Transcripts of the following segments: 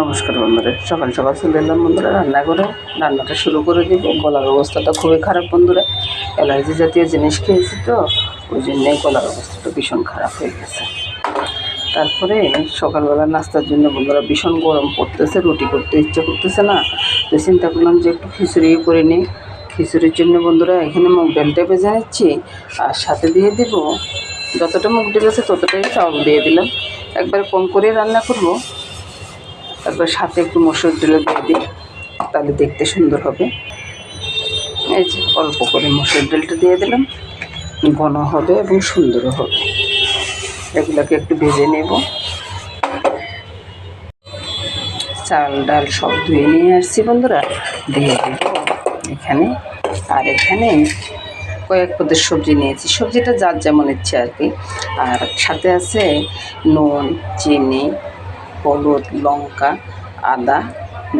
নমস্কার বন্ধুরা। সকাল সকাল চলে এলাম বন্ধুরা, রান্না করে। রান্নাটা শুরু করে দিব। গলার অবস্থাটা খুবই খারাপ বন্ধুরা। অ্যালার্জি জাতীয় জিনিস খেয়েছি তো, ওই জন্যে গলার অবস্থাটা ভীষণ খারাপ হয়ে গেছে। তারপরে সকালবেলা নাস্তার জন্য বন্ধুরা ভীষণ গরম পড়তেছে, রুটি করতে ইচ্ছে করতেছে না। তো চিন্তা করলাম যে একটু খিচুড়ি করে নিই খিচুড়ির জন্য বন্ধুরা এখানে মুগ ডালটা ভেজে নিচ্ছি আর সাথে দিয়ে দিব, যতটা মুগ ডাল আছে ততটাই চাউল দিয়ে দিলাম। একবারে কম করে রান্না করব। তারপর সাথে একটু মসুর ডালও দিয়ে দিই, তাহলে দেখতে সুন্দর হবে। এই যে অল্প করে মসুর ডালটা দিয়ে দিলাম, ঘন হবে এবং সুন্দরও হবে। এগুলোকে একটু ভেজে নেব। চাল, ডাল সব ধুয়ে নিয়ে আসছি বন্ধুরা, দিয়ে দেব। এখানে আর এখানে কয়েক পদের সবজি নিয়েছি। সবজিটা যার যেমন ইচ্ছে আর কি। আর সাথে আছে নুন, চিনি হলুদ, লঙ্কা, আদা,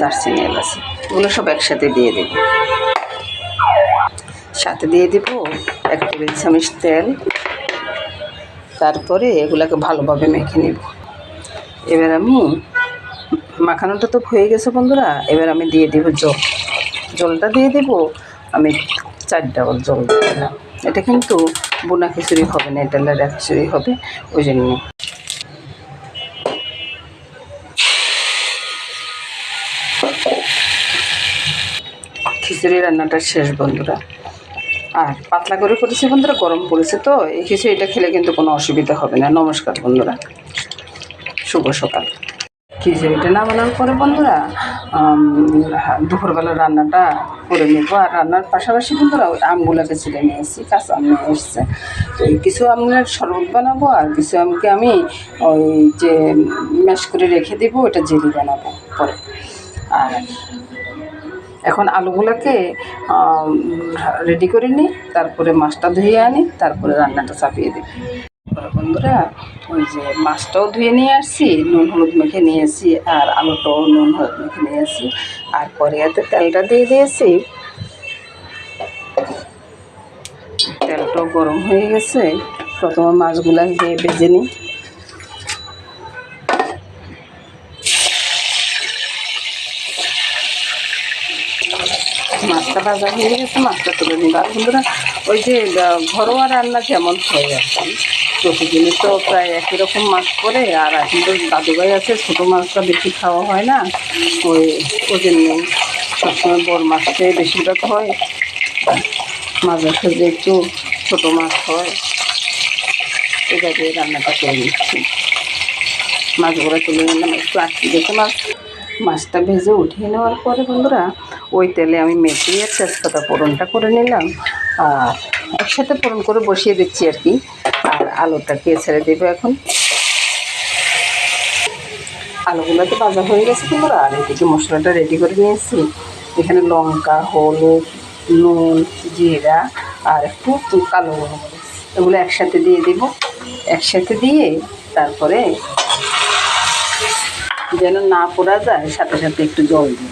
দারচিনি, এলাচি, এগুলো সব একসাথে দিয়ে দেব। সাথে দিয়ে দেব এক টেবিল চামচ তেল। তারপরে এগুলাকে ভালোভাবে মেখে নেব। এবার আমি মাখানোটা তো হয়ে গেছে বন্ধুরা, এবার আমি দিয়ে দেব জল। জলটা দিয়ে দেব, আমি চার ডাবল জল দিয়ে দিলাম। এটা কিন্তু বোনা খিচুড়ি হবে না, এটা লেড়া খিচুড়ি হবে, ওই জন্য। খিচুড়ি রান্নাটা শেষ, বন্ধুরা। আর পাতলা করে করেছি বন্ধুরা, গরম পড়েছে তো, এই খিচুড়িটা খেলে কিন্তু কোনো অসুবিধা হবে না। নমস্কার বন্ধুরা। শুভ সকাল। খিচুড়িটা নামানোর পরে বন্ধুরা দুপুরবেলা রান্নাটা করে নেব। আর রান্নার পাশাপাশি বন্ধুরা, ওই আমগুলোকে নিয়ে এসেছি, কাঁচা আম নিয়ে এসছে। তো কিছু আমের শরবত বানাবো, আর কিছু আমকে আমি ওই যে ম্যাশ করে রেখে দেবো, ওটা জেলি বানাবো পরে। আর এখন আলুগুলোকে রেডি করে নিই, তারপরে মাছটা ধুয়ে আনি, তারপরে রান্নাটা চাপিয়ে দিই। বন্ধুরা, ওই যে মাছটাও ধুয়ে নিয়ে আসছি, নুন হলুদ মেখে নিয়ে এসেছি আর আলুটাও নুন হলুদ মেখে নিয়ে এসেছি আর কড়াইয়াতে তেলটা দিয়ে দিয়েছি। তেলটাও গরম হয়ে গেছে, প্রথমে মাছগুলা দিয়ে ভেজে নিই। মাছটা ভাজা হয়ে গেছে, মাছটা তুলে নিব আর বন্ধুরা, ওই যে ঘরোয়া রান্না যেমন হয়ে যাচ্ছে প্রতিদিনই তো প্রায় একই রকম মাছ করে আর এখন তো দাদুভাই আছে, ছোটো মাছটা বেশি খাওয়া হয় না। ওই ওই জন্য সবসময় বড় মাছটাই বেশিরভাগ হয়। মাঝে সাঝে একটু ছোটো মাছ হয়। এভাবে রান্নাটা করে নিচ্ছি। মাছগুলো তুলে নিলাম, একটু আটকে গেছে মাছ। মাছটা ভেজে উঠিয়ে নেওয়ার পরে বন্ধুরা, ওই তেলে আমি আর তেজপাতা ফোড়নটা করে নিলাম। আর একসাথে ফোড়ন করে বসিয়ে দিচ্ছি আর কি। আর আলুটাকে ছেড়ে দেবো এখন। আলুগুলো তো ভাজা হয়ে গেছে বন্ধুরা, আর এদিকে মশলাটা রেডি করে নিয়েছি। এখানে লঙ্কা, হলুদ, নুন, জিরা আর একটু কালো এগুলো একসাথে দিয়ে দিব। একসাথে দিয়ে তারপরে যেন না পোড়া যায়, সাথে সাথে একটু জল দিই।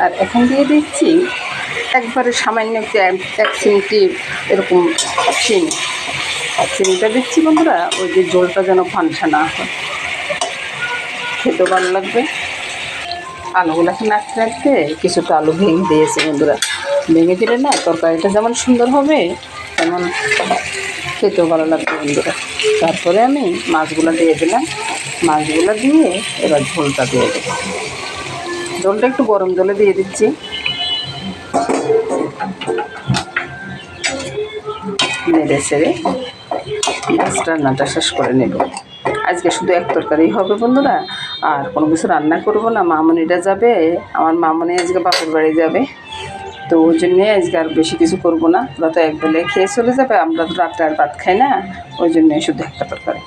আর এখন দিয়ে দিচ্ছি একবারে সামান্য এক- এক চিমটি এরকম চিনি আর চিনিটা দিচ্ছি বন্ধুরা, ওই যে জলটা যেন ফানসা না হয়। খেতে ভালো লাগবে। আলুগুলোকে নাড়তে নাড়তে কিছুটা আলু ভেঙে দিয়েছে বন্ধুরা। ভেঙে দিলে না? তরকারিটা যেমন সুন্দর হবে, তেমন খেতেও ভালো লাগবে বন্ধুরা। তারপরে আমি মাছগুলো দিয়ে দিলাম। মাছগুলো দিয়ে এবার ঝোলটা দিয়ে দেবো। ঝোলটা একটু গরম জলে দিয়ে দিচ্ছি। নেড়ে ছেড়ে মাছ রান্নাটা শেষ করে নেব। আজকে শুধু এক তরকারি হবে বন্ধুরা। আর কোনো কিছু রান্না করব না। মামনিটা যাবে। আমার মামনি আজকে বাপুর বাড়ি যাবে। তো ওই জন্যে আজকে আর বেশি কিছু করব না। ওরা তো এক বেলায় খেয়ে চলে যাবে, আমরা তো রাত্রে আর ভাত খাই না, ওই জন্যে শুধু একটা তরকারি।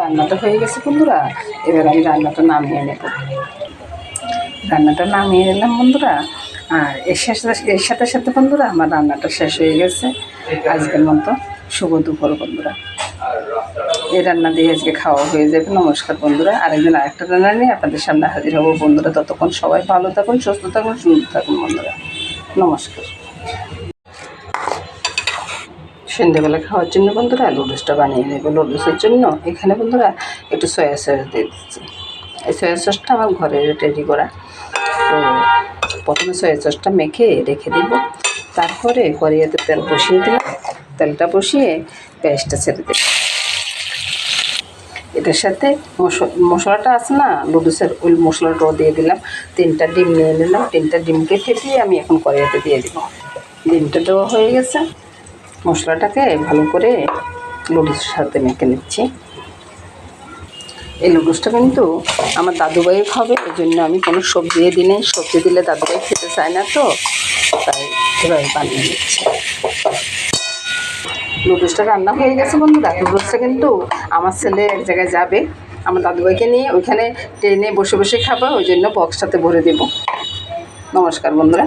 রান্নাটা হয়ে গেছে বন্ধুরা, এবার আমি রান্নাটা নামিয়ে নেব। রান্নাটা নামিয়ে নিলাম বন্ধুরা, আর এর সাথে এর সাথে সাথে বন্ধুরা, আমার রান্নাটা শেষ হয়ে গেছে। আজকের মতো শুভ দুপুর বন্ধুরা। এই রান্না দিয়ে আজকে খাওয়া হয়ে যাবে। নমস্কার বন্ধুরা, আরেকদিন আরেকটা রান্না নিয়ে আপনাদের সামনে হাজির হব। বন্ধুরা, ততক্ষণ সবাই ভালো থাকুন, সুস্থ থাকুন, সুন্দর থাকুন বন্ধুরা। নমস্কার। সন্ধ্যেবেলা খাওয়ার জন্য বন্ধুরা লুডুসটা বানিয়ে নেব লুডুসের জন্য। এখানে বন্ধুরা একটু সয়া সস দিয়ে দিচ্ছি। এই সয়া সসটা আমার ঘরে রেডি করা। তো প্রথমে সয়া সসটা মেখে রেখে দিব। তারপরে কড়াইতে তেল বসিয়ে দিলাম। তেলটা বসিয়ে পেঁয়াজটা ছেড়ে দিলাম। এটার সাথে মশ- মশলাটা আছে না লুডুসের ওই মশলাটাও দিয়ে দিলাম। তিনটা ডিম নিয়ে নিলাম। তিনটা ডিমকে ফেটিয়ে আমি এখন কড়াইতে দিয়ে দিব। ডিমটা দেওয়া হয়ে গেছে। মশলাটাকে ভালো করে লুডুসের সাথে মেখে নিচ্ছি। এই লুডুসটা কিন্তু আমার দাদুভাই খাবে এই জন্য আমি কোনো সবজি দিই নাই। সবজি দিলে দাদুভাই খেতে চায় না তো, তাই এভাবে বানিয়ে নিচ্ছি। লুডুসটা রান্না হয়ে গেছে বন্ধুরা। নুডলসটা কিন্তু আমার ছেলে এক জায়গায় যাবে, আমার দাদুভাইকে নিয়ে ওইখানে ট্রেনে বসে বসে খাব, ওই জন্য বক্সটাতে ভরে দেব। নমস্কার বন্ধুরা।